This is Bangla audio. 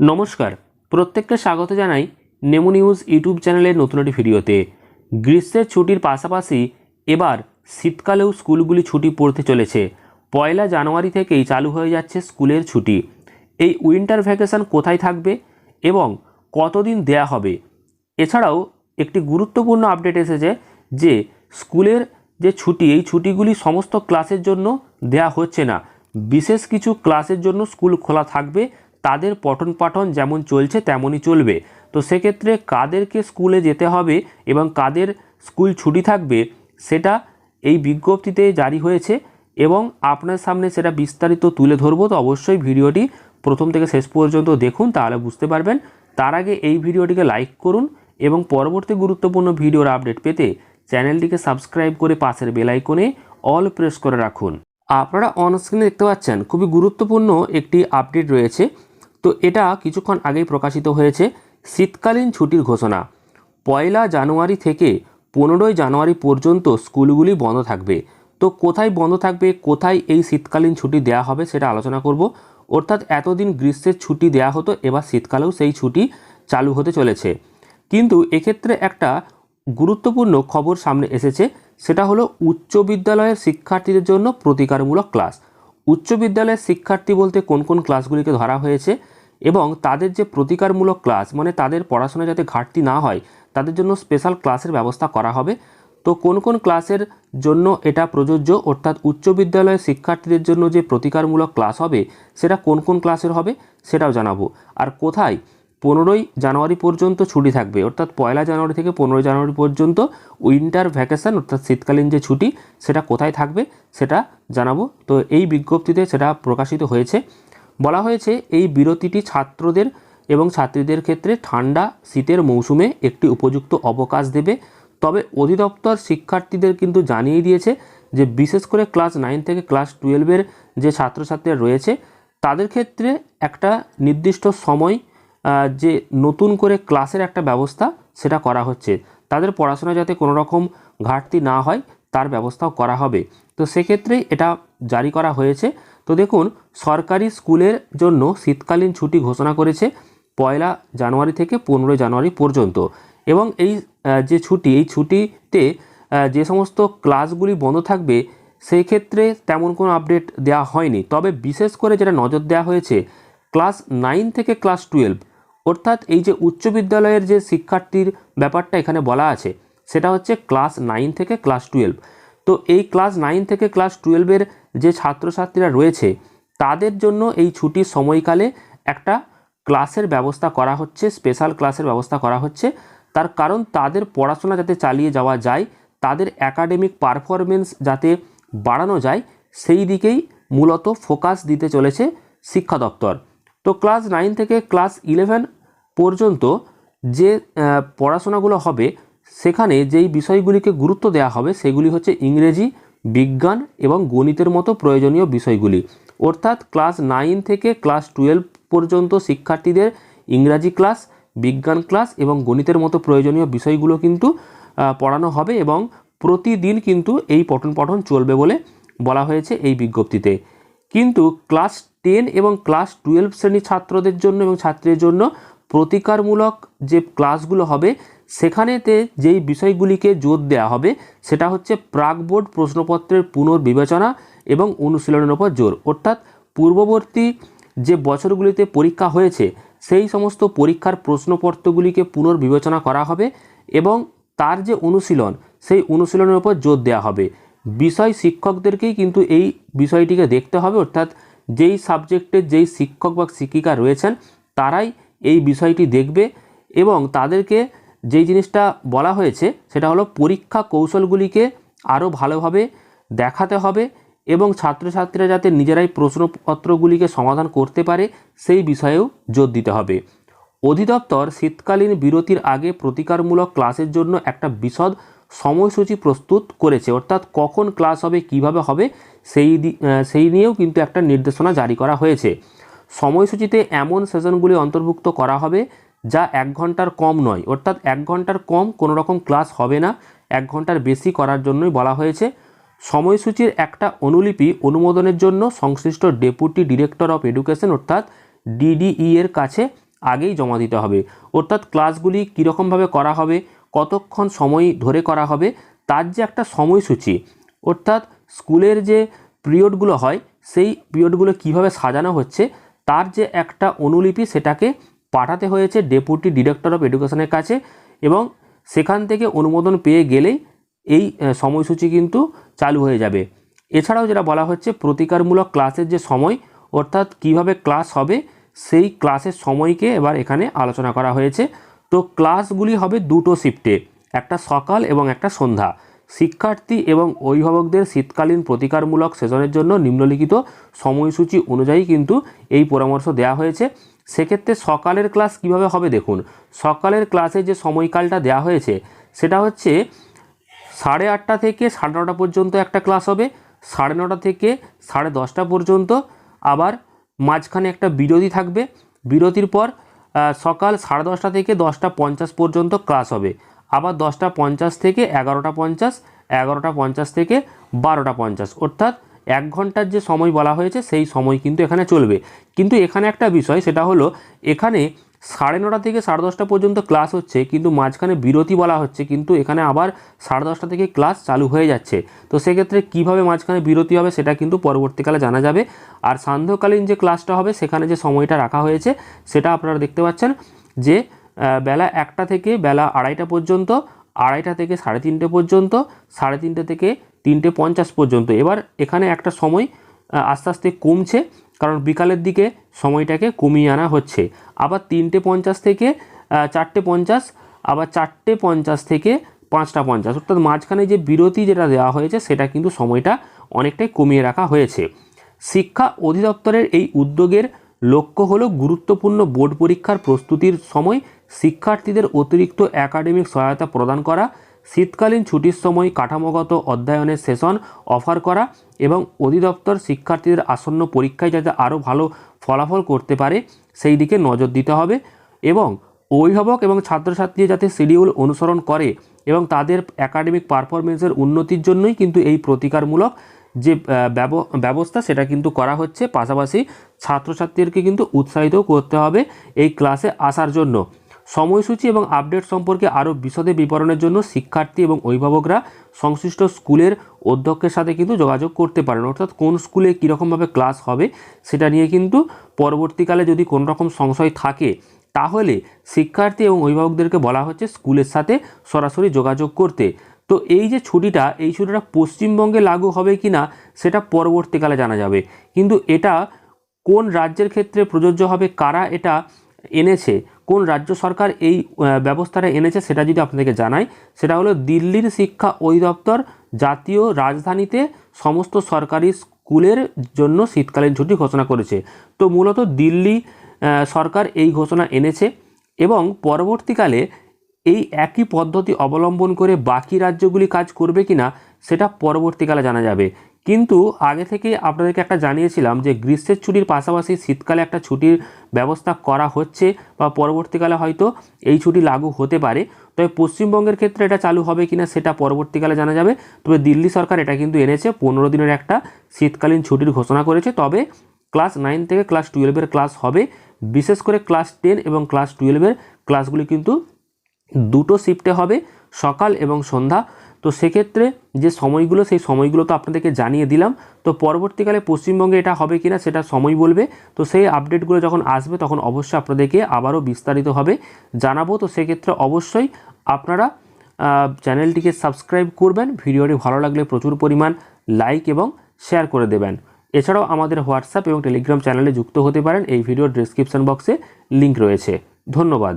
নমস্কার। প্রত্যেককে স্বাগত জানাই নেমো নিউজ ইউটিউব চ্যানেলের নতুন একটি ভিডিওতে। গ্রীষ্মের ছুটির পাশাপাশি এবার শীতকালেও স্কুলগুলি ছুটি পড়তে চলেছে। পয়লা জানুয়ারি থেকেই চালু হয়ে যাচ্ছে স্কুলের ছুটি। এই উইন্টার ভ্যাকেশন কোথায় থাকবে এবং কতদিন দেয়া হবে? এছাড়াও একটি গুরুত্বপূর্ণ আপডেট এসেছে যে স্কুলের যে ছুটি, এই ছুটিগুলি সমস্ত ক্লাসের জন্য দেয়া হচ্ছে না। বিশেষ কিছু ক্লাসের জন্য স্কুল খোলা থাকবে তাদের পঠন পাঠন যেমন চলছে তেমনই চলবে। তো সেক্ষেত্রে কাদেরকে স্কুলে যেতে হবে এবং কাদের স্কুল ছুটি থাকবে সেটা এই বিজ্ঞপ্তিতে জারি হয়েছে এবং আপনার সামনে সেটা বিস্তারিত তুলে ধরবো। তো অবশ্যই ভিডিওটি প্রথম থেকে শেষ পর্যন্ত দেখুন, তাহলে বুঝতে পারবেন। তার আগে এই ভিডিওটিকে লাইক করুন এবং পরবর্তী গুরুত্বপূর্ণ ভিডিওর আপডেট পেতে চ্যানেলটিকে সাবস্ক্রাইব করে পাশের বেল আইকনে অল প্রেস করে রাখুন। আপনারা অন স্ক্রিনে দেখতে পাচ্ছেন, খুবই গুরুত্বপূর্ণ একটি আপডেট রয়েছে। তো এটা কিছুক্ষণ আগেই প্রকাশিত হয়েছে শীতকালীন ছুটির ঘোষণা। পয়লা জানুয়ারি থেকে পনেরোই জানুয়ারি পর্যন্ত স্কুলগুলি বন্ধ থাকবে। তো কোথায় বন্ধ থাকবে, কোথায় এই শীতকালীন ছুটি দেওয়া হবে সেটা আলোচনা করব। অর্থাৎ এতদিন গ্রীষ্মের ছুটি দেওয়া হতো, এবার শীতকালেও সেই ছুটি চালু হতে চলেছে। কিন্তু এক্ষেত্রে একটা গুরুত্বপূর্ণ খবর সামনে এসেছে, সেটা হলো উচ্চ বিদ্যালয়ের শিক্ষার্থীদের জন্য প্রতিকারমূলক ক্লাস। উচ্চ বিদ্যালয়ের শিক্ষার্থী বলতে কোন কোন ক্লাসগুলিকে ধরা হয়েছে? এবং তাদের যে প্রতিকারমূলক ক্লাস মানে তাদের পড়াশোনা যাতে ঘাটতি না হয়, তাদের জন্য স্পেশাল ক্লাসের ব্যবস্থা করা হবে। তো কোন কোন ক্লাসের জন্য এটা প্রযোজ্য? অর্থাৎ উচ্চ বিদ্যালয়ের শিক্ষার্থীদের জন্য যে প্রতিকারমূলক ক্লাস হবে, সেটা কোন কোন ক্লাসের হবে, সেটাও জানাব। আর কোথায় পনেরোই জানুয়ারি পর্যন্ত ছুটি থাকবে? অর্থাৎ পয়লা জানুয়ারি থেকে পনেরোই জানুয়ারি পর্যন্ত উইন্টার ভ্যাকেশন, অর্থাৎ শীতকালীন যে ছুটি, সেটা কোথায় থাকবে, সেটা জানাব। তো এই বিজ্ঞপ্তিতে সেটা প্রকাশিত হয়েছে। বলা হয়েছে, এই বিরতিটি ছাত্রদের এবং ছাত্রীদের ক্ষেত্রে ঠান্ডা শীতের মৌসুমে একটি উপযুক্ত অবকাশ দেবে। তবে অধিদপ্তর শিক্ষার্থীদের কিন্তু জানিয়ে দিয়েছে যে, বিশেষ করে ক্লাস নাইন থেকে ক্লাস টুয়েলভের যে ছাত্রছাত্রীরা রয়েছে, তাদের ক্ষেত্রে একটা নির্দিষ্ট সময় যে নতুন করে ক্লাসের একটা ব্যবস্থা সেটা করা হচ্ছে। তাদের পড়াশোনা যাতে কোনো রকম ঘাটতি না হয়, তার ব্যবস্থাও করা হবে। তো সেক্ষেত্রেই এটা জারি করা হয়েছে। তো দেখুন, সরকারি স্কুলের জন্য শীতকালীন ছুটি ঘোষণা করেছে পয়লা জানুয়ারি থেকে পনেরোই জানুয়ারি পর্যন্ত। এবং এই যে ছুটি, এই ছুটিতে যে সমস্ত ক্লাসগুলি বন্ধ থাকবে, সেই ক্ষেত্রে তেমন কোনো আপডেট দেওয়া হয়নি। তবে বিশেষ করে যেটা নজর দেওয়া হয়েছে, ক্লাস নাইন থেকে ক্লাস টুয়েলভ, অর্থাৎ এই যে উচ্চ বিদ্যালয়ের যে শিক্ষার্থীর ব্যাপারটা এখানে বলা আছে, সেটা হচ্ছে ক্লাস নাইন থেকে ক্লাস টুয়েলভ। তো এই ক্লাস নাইন থেকে ক্লাস টুয়েলভের যে ছাত্রছাত্রীরা রয়েছে, তাদের জন্য এই ছুটির সময়কালে একটা ক্লাসের ব্যবস্থা করা হচ্ছে স্পেশাল ক্লাসের ব্যবস্থা করা হচ্ছে। তার কারণ তাদের পড়াশোনা যাতে চালিয়ে যাওয়া যায়, তাদের একাডেমিক পারফরমেন্স যাতে বাড়ানো যায়, সেই দিকেই মূলত ফোকাস দিতে চলেছে শিক্ষা দপ্তর। তো ক্লাস নাইন থেকে ক্লাস ইলেভেন পর্যন্ত যে পড়াশোনাগুলো হবে সেখানে যেই বিষয়গুলিকে গুরুত্ব দেওয়া হবে, সেগুলি হচ্ছে ইংরেজি, বিজ্ঞান এবং গণিতের মতো প্রয়োজনীয় বিষয়গুলি। অর্থাৎ ক্লাস নাইন থেকে ক্লাস টুয়েলভ পর্যন্ত শিক্ষার্থীদের ইংরাজি ক্লাস, বিজ্ঞান ক্লাস এবং গণিতের মতো প্রয়োজনীয় বিষয়গুলো কিন্তু পড়ানো হবে এবং প্রতিদিন কিন্তু এই পঠন পঠন চলবে বলে বলা হয়েছে এই বিজ্ঞপ্তিতে। কিন্তু ক্লাস টেন এবং ক্লাস টুয়েলভ শ্রেণির ছাত্রদের জন্য এবং ছাত্রীদের জন্য প্রতিকারমূলক যে ক্লাসগুলো হবে সেখানেতে যেই বিষয়গুলিকে জোর দেওয়া হবে, সেটা হচ্ছে প্রাক বোর্ড প্রশ্নপত্রের পুনর্বিবেচনা এবং অনুশীলনের ওপর জোর। অর্থাৎ পূর্ববর্তী যে বছরগুলিতে পরীক্ষা হয়েছে, সেই সমস্ত পরীক্ষার প্রশ্নপত্রগুলিকে পুনর্বিবেচনা করা হবে এবং তার যে অনুশীলন, সেই অনুশীলনের উপর জোর দেওয়া হবে। বিষয় শিক্ষকদেরকেই কিন্তু এই বিষয়টিকে দেখতে হবে, অর্থাৎ যেই সাবজেক্টের যেই শিক্ষক বা শিক্ষিকা রয়েছেন, তারাই এই বিষয়টি দেখবে এবং তাদেরকে যেই জিনিসটা বলা হয়েছে, সেটা হলো পরীক্ষা কৌশলগুলিকে আরও ভালোভাবে দেখাতে হবে এবং ছাত্রছাত্রীরা যাতে নিজেরাই প্রশ্নপত্রগুলিকে সমাধান করতে পারে, সেই বিষয়েও জোর দিতে হবে। অধিদপ্তর শীতকালীন বিরতির আগে প্রতিকারমূলক ক্লাসের জন্য একটা বিশদ সময়সূচি প্রস্তুত করেছে। অর্থাৎ কখন ক্লাস হবে, কীভাবে হবে, সেই সেই নিয়েও কিন্তু একটা নির্দেশনা জারি করা হয়েছে। সময়সূচিতে এমন সেশনগুলি অন্তর্ভুক্ত করা হবে যা এক ঘণ্টার কম নয়। অর্থাৎ এক ঘণ্টার কম কোনো রকম ক্লাস হবে না। এক ঘণ্টার বেশি করার জন্যই বলা হয়েছে। সময়সূচির একটা অনুলিপি অনুমোদনের জন্য সংশ্লিষ্ট ডেপুটি ডিরেক্টর অফ এডুকেশন, অর্থাৎ ডিডিই এর কাছে আগেই জমা দিতে হবে। অর্থাৎ ক্লাসগুলি কীরকমভাবে করা হবে, কতক্ষণ সময় ধরে করা হবে, তার যে একটা সময়সূচি, অর্থাৎ স্কুলের যে পিরিয়ডগুলো হয়, সেই পিরিয়ডগুলো কীভাবে সাজানো হচ্ছে, তার যে একটা অনুলিপি সেটাকে পাঠাতে হয়েছে ডেপুটি ডিরেক্টর অফ এডুকেশনের কাছে এবং সেখান থেকে অনুমোদন পেয়ে গেলেই এই সময়সূচি কিন্তু চালু হয়ে যাবে। এছাড়াও যেটা বলা হচ্ছে, প্রতিকারমূলক ক্লাসের যে সময়, অর্থাৎ কীভাবে ক্লাস হবে, সেই ক্লাসের সময়কে এবার এখানে আলোচনা করা হয়েছে। তো ক্লাসগুলি হবে দুটো শিফটে, একটা সকাল এবং একটা সন্ধ্যা। শিক্ষার্থী এবং অভিভাবকদের শীতকালীন প্রতিকারমূলক সেশনের জন্য নিম্নলিখিত সময়সূচি অনুযায়ী কিন্তু এই পরামর্শ দেওয়া হয়েছে। সেক্ষেত্রে সকালের ক্লাস কীভাবে হবে দেখুন। সকালের ক্লাসে যে সময়কালটা দেওয়া হয়েছে, সেটা হচ্ছে সাড়ে আটটা থেকে সাড়ে নটা পর্যন্ত একটা ক্লাস হবে, সাড়ে নটা থেকে সাড়ে দশটা পর্যন্ত আবার মাঝখানে একটা বিরতি থাকবে। বিরতির পর সকাল সাড়ে দশটা থেকে দশটা পঞ্চাশ পর্যন্ত ক্লাস হবে। আবার দশটা পঞ্চাশ থেকে এগারোটা পঞ্চাশ এগারোটা পঞ্চাশ থেকে বারোটা পঞ্চাশ। অর্থাৎ এক ঘণ্টার যে সময় বলা হয়েছে, সেই সময় কিন্তু এখানে চলবে। কিন্তু এখানে একটা বিষয়, সেটা হলো, এখানে সাড়ে নটা থেকে সাড়ে দশটা পর্যন্ত ক্লাস হচ্ছে, কিন্তু মাঝখানে বিরতি বলা হচ্ছে, কিন্তু এখানে আবার সাড়ে দশটা থেকে ক্লাস চালু হয়ে যাচ্ছে। তো সেক্ষেত্রে কীভাবে মাঝখানে বিরতি হবে, সেটা কিন্তু পরবর্তীকালে জানা যাবে। আর সান্ধ্যকালীন যে ক্লাসটা হবে, সেখানে যে সময়টা রাখা হয়েছে, সেটা আপনারা দেখতে পাচ্ছেন যে বেলা একটা থেকে বেলা আড়াইটা পর্যন্ত, আড়াইটা থেকে সাড়ে তিনটে পর্যন্ত, সাড়ে তিনটে থেকে তিনটে পঞ্চাশ পর্যন্ত। এবার এখানে একটা সময় আস্তে আস্তে কমছে, কারণ বিকালের দিকে সময়টাকে কমিয়ে আনা হচ্ছে। আবার তিনটে পঞ্চাশ থেকে চারটে পঞ্চাশ, আবার চারটে পঞ্চাশ থেকে পাঁচটা পঞ্চাশ। অর্থাৎ মাঝখানে যে বিরতি যেটা দেওয়া হয়েছে, সেটা কিন্তু সময়টা অনেকটাই কমিয়ে রাখা হয়েছে। শিক্ষা অধিদপ্তরের এই উদ্যোগের লক্ষ্য হলো গুরুত্বপূর্ণ বোর্ড পরীক্ষার প্রস্তুতির সময় শিক্ষার্থীদের অতিরিক্ত একাডেমিক সহায়তা প্রদান করা শীতকালীন ছুটির সময় কাঠামোগত অধ্যয়নের সেশন অফার করা এবং অধিদপ্তর শিক্ষার্থীদের আসন্ন পরীক্ষায় যাতে আরও ভালো ফলাফল করতে পারে, সেই দিকে নজর দিতে হবে এবং অভিভাবক এবং ছাত্রছাত্রী যাতে শিডিউল অনুসরণ করে এবং তাদের একাডেমিক পারফরমেন্সের উন্নতির জন্যই কিন্তু এই প্রতিকারমূলক যে ব্যব- ব্যবস্থা সেটা কিন্তু করা হচ্ছে। পাশাপাশি ছাত্রছাত্রীদেরকে কিন্তু উৎসাহিত করতে হবে এই ক্লাসে আসার জন্য। সময়সূচি এবং আপডেট সম্পর্কে আরও বিশদে বিবরণের জন্য শিক্ষার্থী এবং অভিভাবকরা সংশ্লিষ্ট স্কুলের অধ্যক্ষের সাথে কিন্তু যোগাযোগ করতে পারেন। অর্থাৎ কোন স্কুলে কীরকমভাবে ক্লাস হবে সেটা নিয়ে কিন্তু পরবর্তীকালে যদি কোনো রকম সংশয় থাকে, তাহলে শিক্ষার্থী এবং অভিভাবকদেরকে বলা হচ্ছে স্কুলের সাথে সরাসরি যোগাযোগ করতে। তো এই যে ছুটিটা, এই ছুটিটা পশ্চিমবঙ্গে লাগু হবে কি না সেটা পরবর্তীকালে জানা যাবে। কিন্তু এটা কোন রাজ্যের ক্ষেত্রে প্রযোজ্য হবে, কারা এটা এনেছে কোন রাজ্য সরকার এই ব্যবস্থাটা এনেছে সেটা যদি আপনাদেরকে জানাই, সেটা হলো দিল্লির শিক্ষা অধিদপ্তর জাতীয় রাজধানীতে সমস্ত সরকারি স্কুলের জন্য শীতকালীন ছুটি ঘোষণা করেছে। তো মূলত দিল্লি সরকার এই ঘোষণা এনেছে এবং পরবর্তীকালে এই একই পদ্ধতি অবলম্বন করে বাকি রাজ্যগুলি কাজ করবে কি না সেটা পরবর্তীকালে জানা যাবে। কিন্তু আগে থেকে আপনাদেরকে একটা জানিয়েছিলাম যে গ্রীষ্মের ছুটির পাশাপাশি শীতকালে একটা ছুটির ব্যবস্থা করা হচ্ছে বা পরবর্তীকালে হয়তো এই ছুটি লাগু হতে পারে। তবে পশ্চিমবঙ্গের ক্ষেত্রে এটা চালু হবে কিনা সেটা পরবর্তীকালে জানা যাবে। তবে দিল্লি সরকার এটা কিন্তু এনেছে, পনেরো দিনের একটা শীতকালীন ছুটির ঘোষণা করেছে। তবে ক্লাস নাইন থেকে ক্লাস টুয়েলভের ক্লাস হবে। বিশেষ করে ক্লাস টেন এবং ক্লাস টুয়েলভের ক্লাসগুলি কিন্তু দুটো শিফটে হবে, সকাল এবং সন্ধ্যা। তো সেক্ষেত্রে যে সময়গুলো, সেই সময়গুলো তো আপনাদেরকে জানিয়ে দিলাম। তো পরবর্তীকালে পশ্চিমবঙ্গে এটা হবে কিনা সেটা সময় বলবে। তো সেই আপডেটগুলো যখন আসবে, তখন অবশ্যই আপনাদেরকে আবারও বিস্তারিতভাবে জানাব। তো সেক্ষেত্রে অবশ্যই আপনারা চ্যানেলটিকে সাবস্ক্রাইব করবেন। ভিডিওটি ভালো লাগলে প্রচুর পরিমাণ লাইক এবং শেয়ার করে দেবেন। এছাড়াও আমাদের হোয়াটসঅ্যাপ এবং টেলিগ্রাম চ্যানেলে যুক্ত হতে পারেন। এই ভিডিওর ডিসক্রিপশন বক্সে লিঙ্ক রয়েছে। ধন্যবাদ।